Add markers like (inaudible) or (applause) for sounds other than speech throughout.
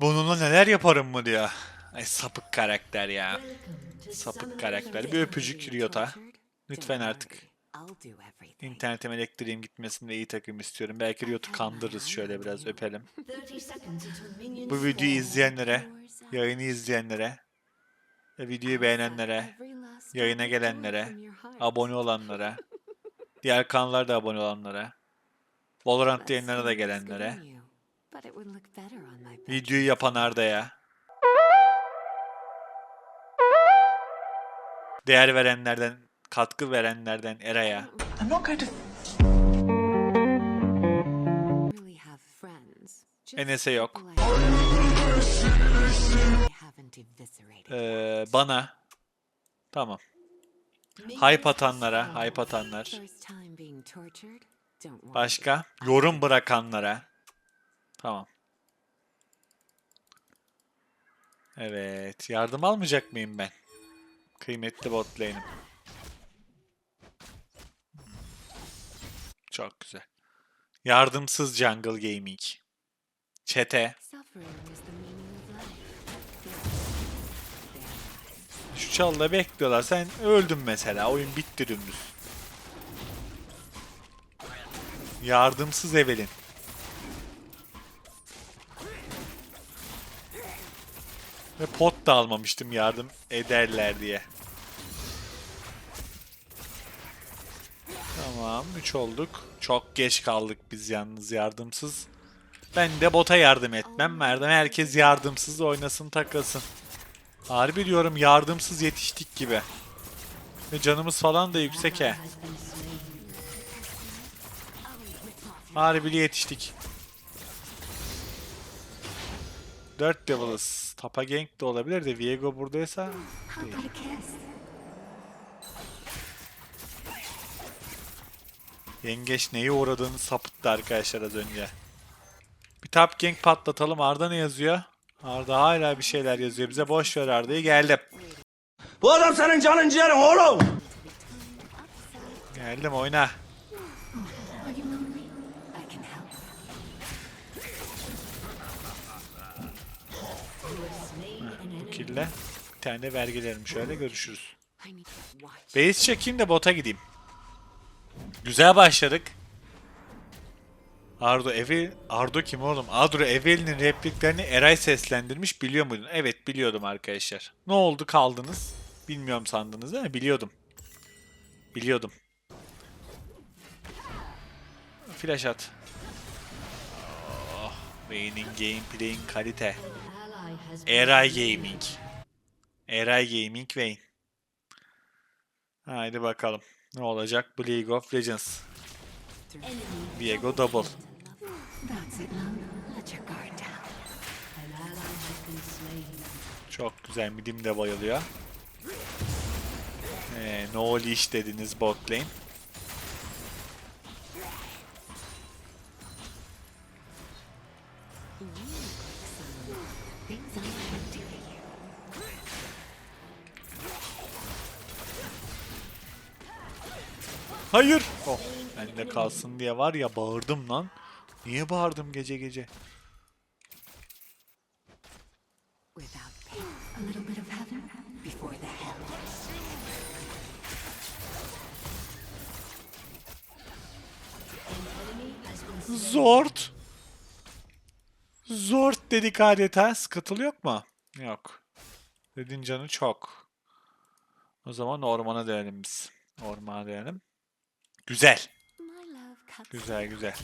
Bununla neler yaparım mı diyor. Ay sapık karakter ya. Sapık karakter. Bir öpücük Ryota. Lütfen artık. İnternetim elektriğim gitmesin ve iyi takım istiyorum. Belki Ryot'u kandırırız şöyle biraz öpelim. Bu videoyu izleyenlere, yayını izleyenlere videoyu beğenenlere, yayına gelenlere, abone olanlara, diğer kanallarda abone olanlara, Valorant yayınlarına da gelenlere, videoyu yapan Arda'ya, değer verenlerden, katkı verenlerden Eray'a, I'm not going to Enes'e yok, ee, bana, tamam, hype atanlara, hype atanlar, başka, yorum bırakanlara, tamam. Evet, yardım almayacak mıyım ben? Kıymetli bot lane'im. Çok güzel. Yardımsız Jungle Gaming. Çete. Şu çalda bekliyorlar. Sen öldün mesela. Oyun bitti dümdüz. Yardımsız Evelyn. Ve pot da almamıştım yardım ederler diye. Tamam 3 olduk. Çok geç kaldık biz yalnız yardımsız. Ben de bota yardım etmem. Merdan herkes yardımsız oynasın takılsın. Harbi diyorum yardımsız yetiştik gibi. Ve canımız falan da yüksek he. Harbili yetiştik. 4 level'ız. Tapa gank de olabilir de Viego buradaysa değil. Yengeç neye uğradığını sapıttı arkadaşlar az önce. Bir tap gank patlatalım. Arda ne yazıyor? Arda hala bir şeyler yazıyor. Bize boş ver Arda'yı. Geldim. Bu adam senin canın ciğerin oğlum. Geldim oyna. Kille. Bir tane de vergilerim şöyle görüşürüz. Base çekeyim de bota gideyim. Güzel başladık. Ardo Evil Ardo kim oğlum? Ardo Evel'in repliklerini Eray seslendirmiş biliyor muydun? Evet biliyordum arkadaşlar. Ne oldu kaldınız? Bilmiyorum sandınız değil mi? Biliyordum. Biliyordum. Flash at. Oh, Vayne'in gameplay'in kalite. Eray Gaming. Eray Gaming Vayne. Haydi bakalım. Ne olacak bu League of Legends? Viego double. Çok güzel. Midim de bayılıyor. Ee, no leash dediniz bot lane. Hayır. Oh, bende kalsın diye var ya bağırdım lan. Niye bağırdım gece gece? Zort. Zort dedik adeta. Sıkıntılı yok mu? Yok. Dedin canı çok. O zaman ormana dönelim biz. Ormana dönelim. Güzel. Güzel güzel.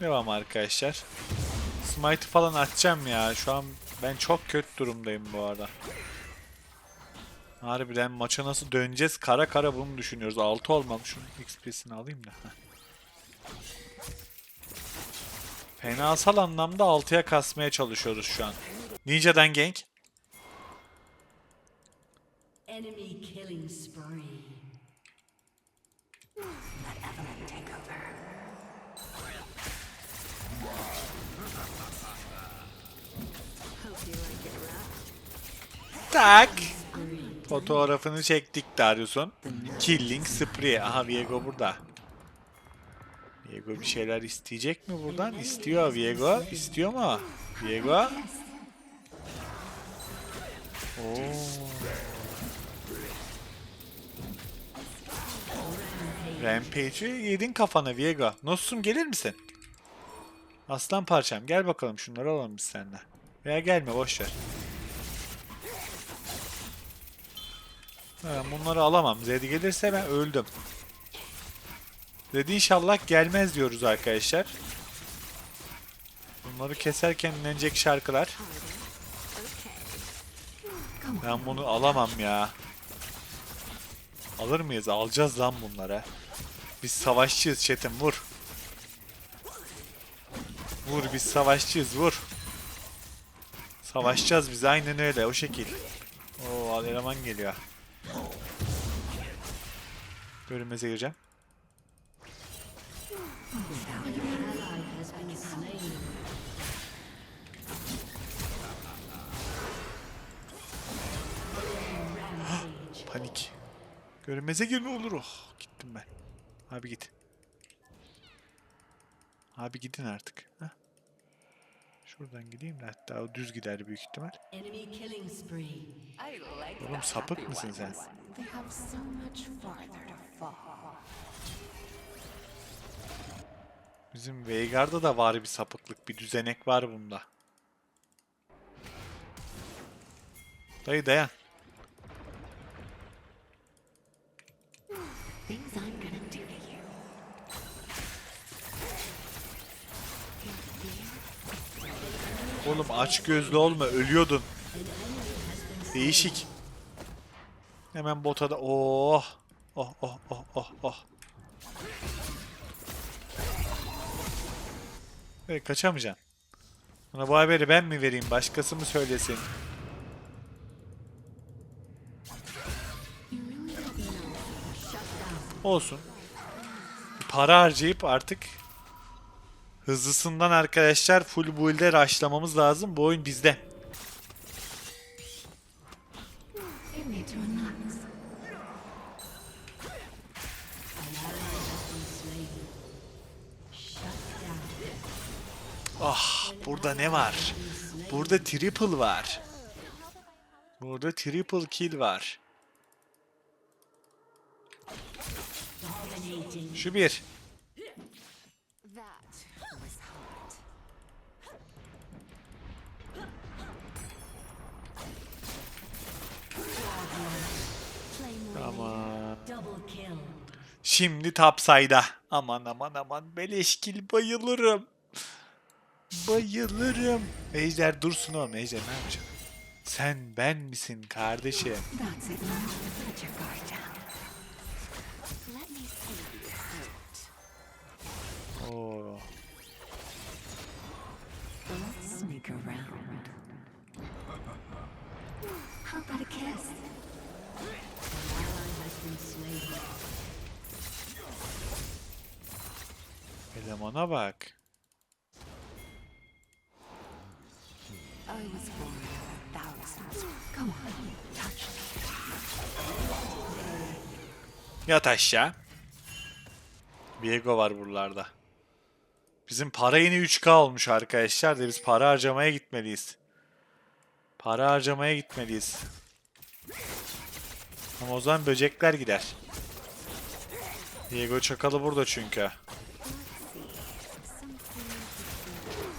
Devam arkadaşlar. Smite falan atacağım ya. Şu an ben çok kötü durumdayım bu arada. Harbiden maça nasıl döneceğiz? Kara kara bunu düşünüyoruz. 6 olmam. Şunun XP'sini alayım da. Fenasal anlamda 6'ya kasmaya çalışıyoruz şu an. Ninja'dan gank. Enemy killing spree. Tak. Fotoğrafını çektik Darius'un. Killing spree. Aha Viego burada. Viego bir şeyler isteyecek mi buradan? İstiyor Viego. İstiyor mu? Viego. Oo. Rampage'i yedin kafana Viego. Nosum gelir misin? Aslan parçam gel bakalım şunları alalım biz seninle. Veya gelme boş ver. Ben bunları alamam. Zed gelirse ben öldüm. Zed inşallah gelmez diyoruz arkadaşlar. Bunları keserken dinlenecek şarkılar. Ben bunu alamam ya. Alır mıyız? Alacağız lan bunlara. Biz savaşçıyız çetin vur. Vur biz savaşçıyız vur. Savaşacağız biz aynen öyle o şekil. Oo eleman geliyor. Bölünmeze gireceğim. Panik. Görünmeze girme olur. Oh. Abi git. Abi gidin artık. Heh. Şuradan gideyim de hatta o düz gider büyük ihtimal. Oğlum sapık mısın sen? Bizim Veigar'da da var bir sapıklık, bir düzenek var bunda. Dayı dayan. Oğlum aç gözlü olma, ölüyordun. Değişik. Hemen bota da oh. Oh oh oh oh oh. Evet, kaçamayacaksın. Buna bu haberi ben mi vereyim, başkası mı söylesin? Olsun. Para harcayıp artık hızlısından arkadaşlar full build'e rushlamamız lazım. Bu oyun bizde. Ah burada ne var? Burada triple var. Burada triple kill var. Şu bir. Tamam. Şimdi tapsayda. Aman aman aman beleşkil bayılırım. Bayılırım. Ejder dursun oğlum Ejder ne yapacak? Sen ben misin kardeşim? Oo. Let's sneak around. How about a kiss? Ally has been slain. Elemana bak. I was born. Yat aşağı. Viego var buralarda. Bizim para yine 3K olmuş arkadaşlar da biz para harcamaya gitmeliyiz. Para harcamaya gitmeliyiz. Ama o zaman böcekler gider. Viego çakalı burada çünkü. Hemen öpelim de de. I can Blue'yu pardon. I hurt them till they hurt no more. Oo. Bring me to a nun's. Enemy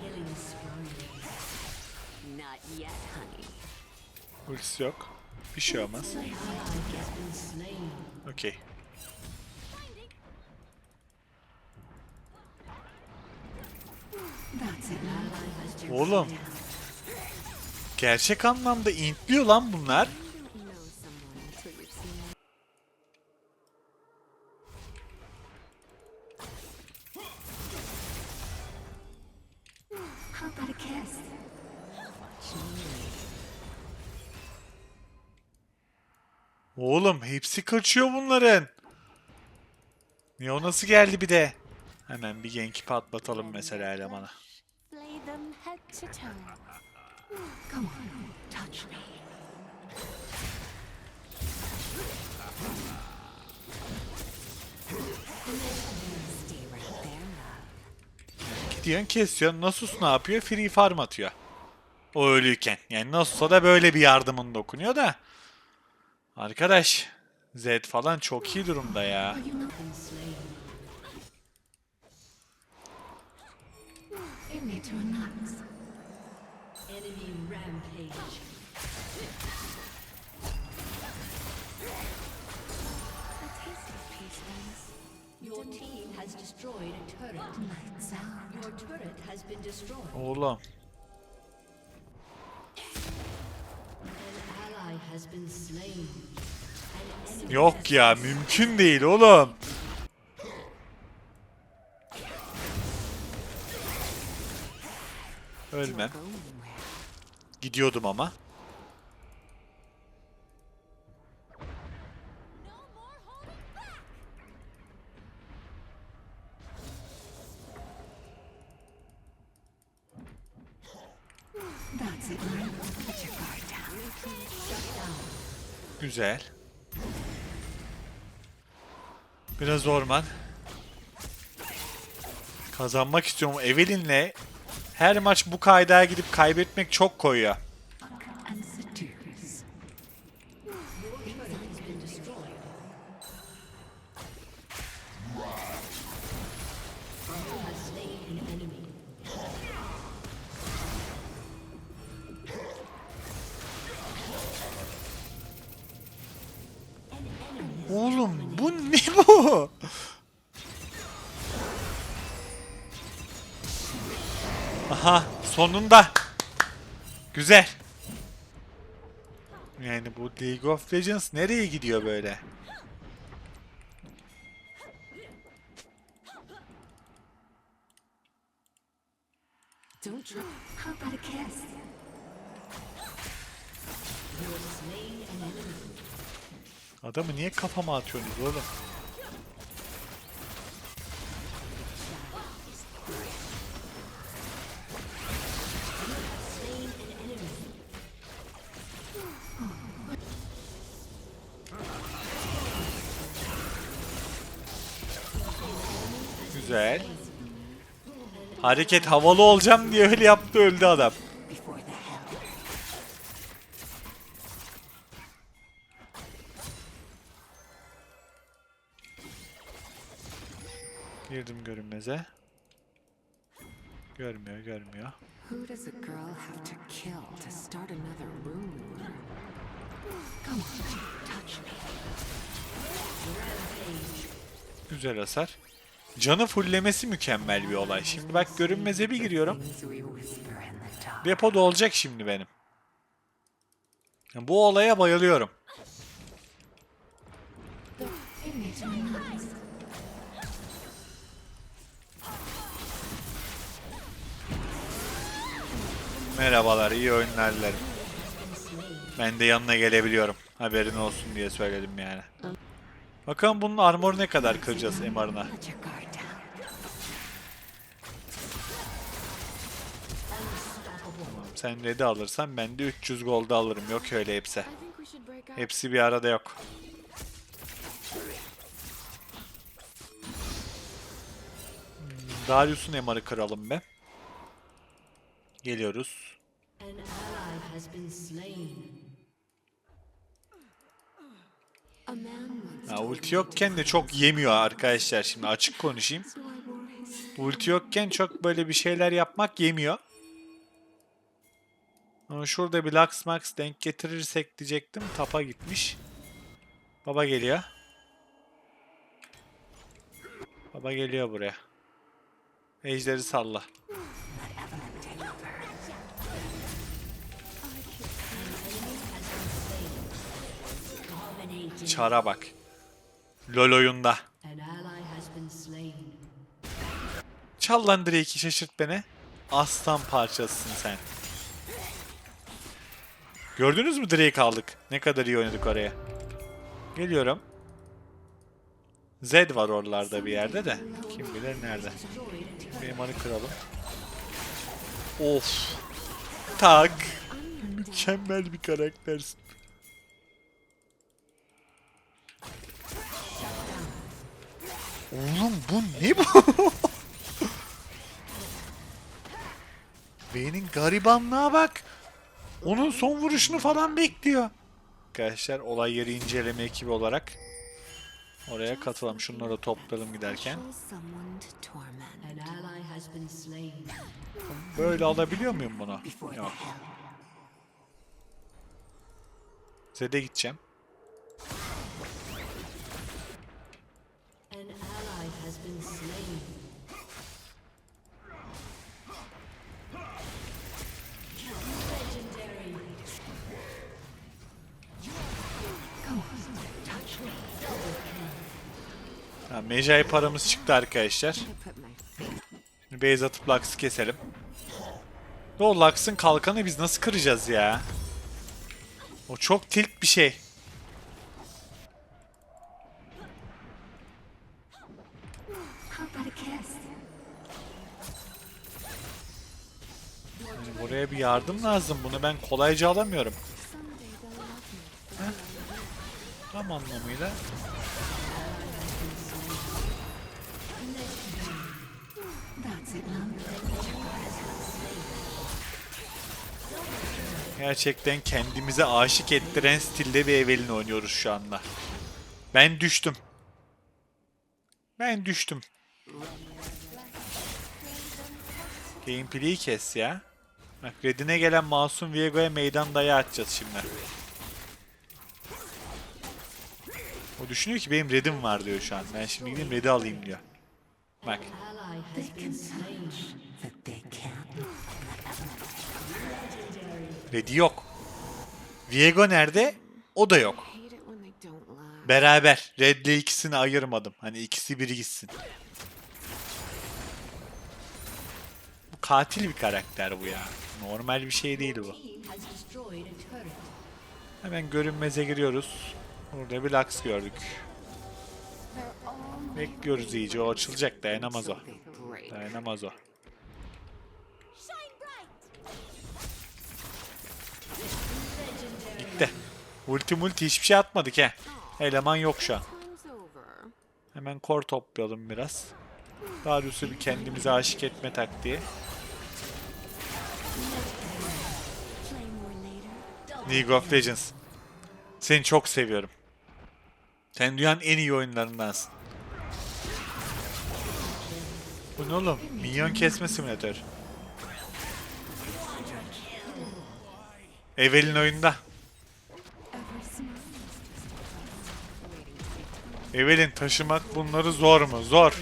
killing spree. Not yet, honey. Ultisi yok. Bir şey olmaz. Okey. That's it. Ally has been Oğlum. Gerçek anlamda intliyor lan bunlar. Oğlum hepsi kaçıyor bunların. Neo nasıl geldi bir de? Hemen bir genki patlatalım mesela elemana. Come on, touch me. Gidiyorsun kesiyorsun. Nasus ne yapıyor? Free farm atıyor. O ölüyken. Yani Nasus'a da böyle bir yardımın dokunuyor da. Arkadaş. Zed falan çok iyi durumda ya. To. Enemy rampage. Your team has destroyed a turret. Lights out. Your turret has been destroyed. Oğlum. An ally has been slain. Yok ya mümkün değil oğlum. Ölmem. Gidiyordum ama. Güzel. Biraz orman. Kazanmak istiyorum. Evelyn'le her maç bu kaydaya gidip kaybetmek çok koyuyor. Sonunda. Güzel. Yani bu League of Legends nereye gidiyor böyle? Adamı niye kafama atıyorsunuz oğlum? Güzel. Hareket havalı olacağım diye öyle yaptı öldü adam. Girdim görünmeze. Görmüyor görmüyor. Who does a girl have to kill to start another room? Come on, touch me. Güzel hasar. Canı fullemesi mükemmel bir olay. Şimdi bak görünmeze bir giriyorum. Things we whisper in the dark. Depoda olacak şimdi benim. Bu olaya bayılıyorum. Merhabalar, iyi oyunlar dilerim. Ben de yanına gelebiliyorum. Haberin olsun diye söyledim yani. Bakalım bunun armor ne kadar kıracağız MR'ına. Down. Sen red'i alırsan ben de 300 gold alırım. Yok öyle hepsi. Hepsi bir arada yok. Hmm, Darius'un MR'ı kıralım be. Geliyoruz. An ally has been slain. Ulti yokken de çok yemiyor arkadaşlar. Şimdi açık konuşayım. Ulti yokken çok böyle bir şeyler yapmak yemiyor. Ama şurada bir Lux Max denk getirirsek diyecektim. Tapa gitmiş. Baba geliyor. Baba geliyor buraya. Ejderi salla. Çara bak. LoL oyunda. Çal lan Drake'i şaşırt beni. Aslan parçasısın sen. Gördünüz mü Drake aldık? Ne kadar iyi oynadık oraya. Geliyorum. Z var oralarda bir yerde de. Kim bilir nerede. Benim onu kıralım. Of. Tak. Mükemmel bir karaktersin. Oğlum bu ne bu? Beynin garibanlığa bak. Onun son vuruşunu falan bekliyor. Arkadaşlar olay yeri inceleme ekibi olarak oraya katılalım. Şunları toplayalım giderken. Böyle alabiliyor muyum bunu? Yok. Zed'e gideceğim. An ally has been slain. Legendary. Ha, Mecai paramız çıktı arkadaşlar. Base atıp Lux'ı keselim. O Lux'ın kalkanı biz nasıl kıracağız ya? O çok tilt bir şey. How about a kiss? Yani buraya bir yardım lazım. Bunu ben kolayca alamıyorum. Me. Tam anlamıyla. Gerçekten kendimize aşık ettiren stilde bir Evelyn oynuyoruz şu anda. Ben düştüm. Ben düştüm. Gameplay'i kes ya. Bak Red'ine gelen Masum Viego'ya meydan dayağı atacağız şimdi. O düşünüyor ki benim Red'im var diyor şu an. Ben şimdi gideyim Red'i alayım diyor. Bak. Red'i yok. Viego nerede? O da yok. Beraber. Red'le ikisini ayırmadım. Hani ikisi biri gitsin. Bu katil bir karakter bu ya. Normal bir şey değil bu. Hemen görünmeze giriyoruz. Burada bir Lux gördük. Bekliyoruz iyice. O açılacak. Dayanamaz o. Dayanamaz o. Gitti. Ulti multi hiçbir şey atmadık he. Eleman yok şu an. Hemen kor toplayalım biraz. Darius'u bir kendimize aşık etme taktiği. League of Legends. Seni çok seviyorum. Sen dünyanın en iyi oyunlarındansın. Bu ne oğlum? Minyon kesme simülatör. Evelyn oyunda. Evelyn taşımak bunları zor mu? Zor.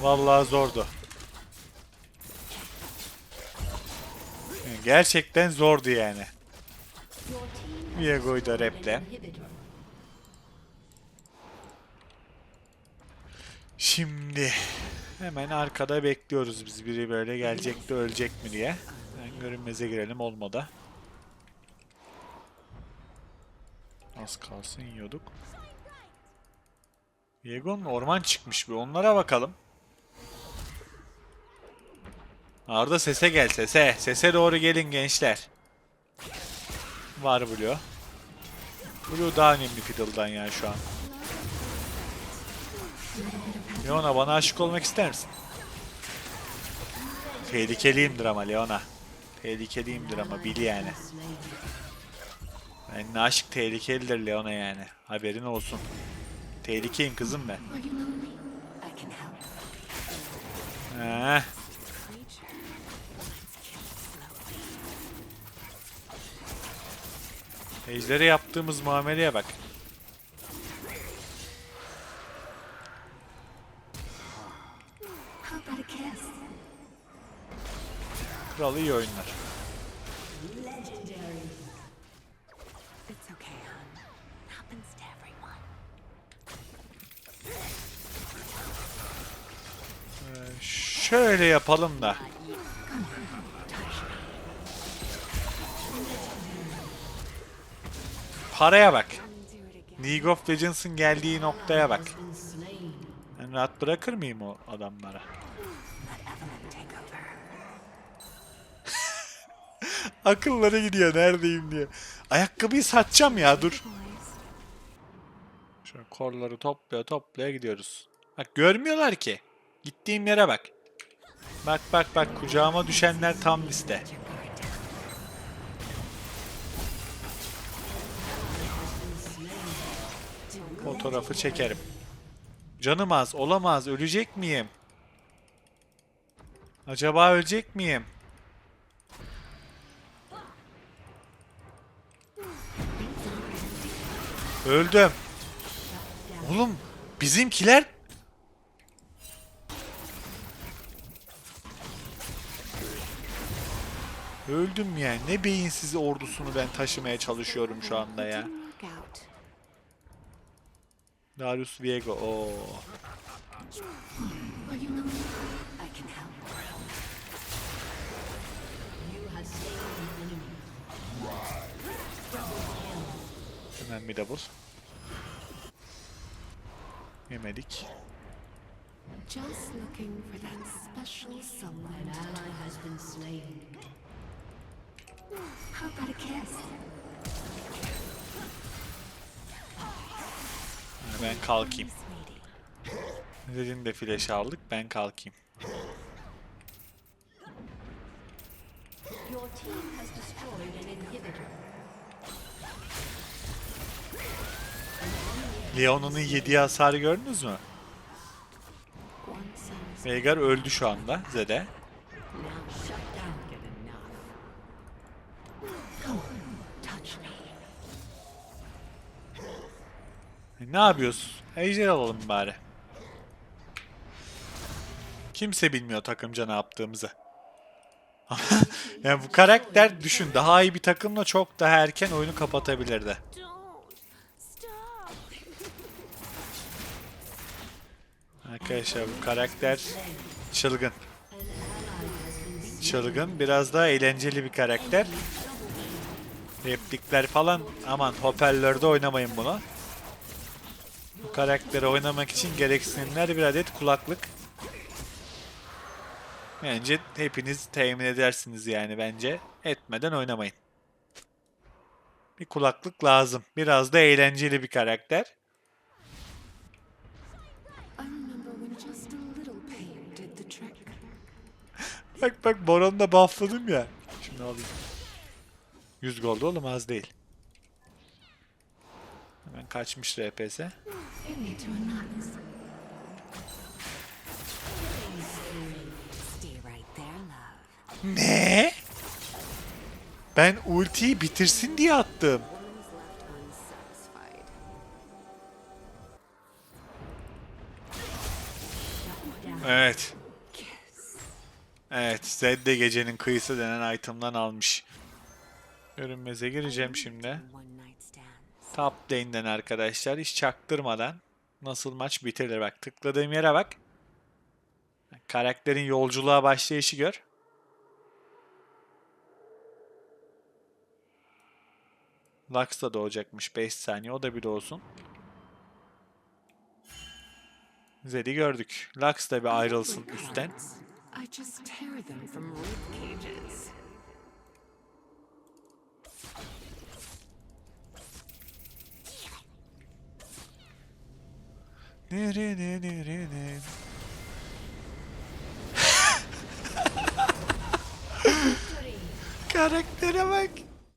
Vallahi zordu. Gerçekten zordu yani. Viego'yu da reple. Şimdi hemen arkada bekliyoruz biz biri böyle gelecek de ölecek mi diye. Ben görünmeze girelim olmadı. Az kalsın yiyorduk. Viego'nun orman çıkmış bir onlara bakalım. Arda sese gel sese. Sese doğru gelin gençler. Var Blue. Blue daha önemli Fiddle'dan ya şu an. Leona bana aşık olmak ister misin? Tehlikeliyimdir ama Leona. Tehlikeliyimdir ama bil yani. Ben aşık tehlikelidir Leona yani. Haberin olsun. Tehlikeyim kızım ben. Are you lonely? I can help. Heh. Creature. Let's kill slowly. Ejder'e yaptığımız muameleye bak. Kral iyi oyunlar. Ee, şöyle yapalım da. Paraya bak. League of Legends'ın geldiği noktaya bak. Ben rahat bırakır mıyım o adamlara? (laughs) Akılları gidiyor neredeyim diye. Ayakkabıyı satacağım ya dur. Şöyle korları toplaya toplaya gidiyoruz. Bak görmüyorlar ki. Gittiğim yere bak. Bak bak bak kucağıma düşenler tam liste. Fotoğrafı çekerim. Canım az, olamaz, ölecek miyim? Acaba ölecek miyim? Öldüm. Oğlum bizimkiler Öldüm yani. Ne beyinsiz ordusunu ben taşımaya çalışıyorum şu anda ya. Darius Viego. Oo. Well, you know, I can help. You have slain an enemy. Hemen bir double. Yemedik. Just looking for that special An someone. ally has been slain. How about a kiss? Ben kalkayım. Dedin de flash aldık. Ben kalkayım. Leon'un yediği hasarı gördünüz mü? Veigar öldü şu anda Zede. Ne yapıyoruz? Ejder alalım bari. Kimse bilmiyor takımca ne yaptığımızı. (laughs) yani bu karakter düşün daha iyi bir takımla çok daha erken oyunu kapatabilirdi. Arkadaşlar bu karakter çılgın. Çılgın biraz daha eğlenceli bir karakter. Replikler falan aman hoparlörde oynamayın bunu. Bu karakteri oynamak için gereksinimler bir adet kulaklık. Bence hepiniz temin edersiniz yani bence. Etmeden oynamayın. Bir kulaklık lazım. Biraz da eğlenceli bir karakter. Bak bak Baron'u da buffladım ya. Şunu alayım. 100 gold oğlum az değil. Hemen kaçmış RPS. You need to announce. Stay right there, love. Ne? Ben ultiyi bitirsin diye attım. Evet. Evet. Zed de gecenin kıyısı denen item'dan almış. Görünmeze gireceğim şimdi. Top lane'den arkadaşlar. Hiç çaktırmadan nasıl maç bitirilir. Bak tıkladığım yere bak. Karakterin yolculuğa başlayışı gör. Lux da doğacakmış 5 saniye. O da bir olsun. Zed'i gördük. Lux da bir ayrılsın üstten. I just tear them from rib cages. Karaktere bak.